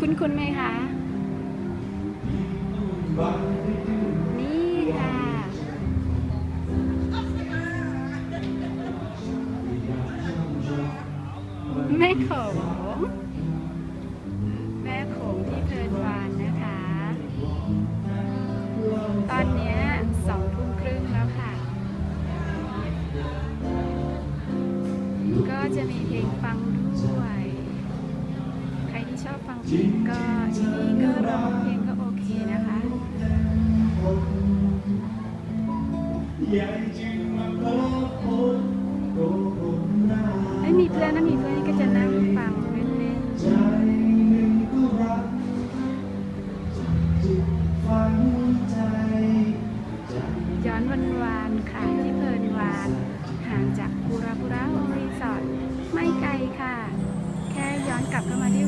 คุ้นคุ้นไหมคะ นี่ค่ะ แม่โขงแม่โขงที่เพลินวานนะคะ ตอนนี้สองทุ่มครึ่งแล้วค่ะ ก็จะมีเพลงฟังด้วย ก็ทีนี้ก็ร้องเพลงก็โอเคนะคะไม่มีเพื่อนนะมีเพื่อนก็จะนั่งฟังเล่นๆย้อนวันวานค่ะที่เพลินวานห่างจากปูราปูราโอรีสอร์ทไม่ไกลค่ะ แค่ย้อนกลับเข้ามาที่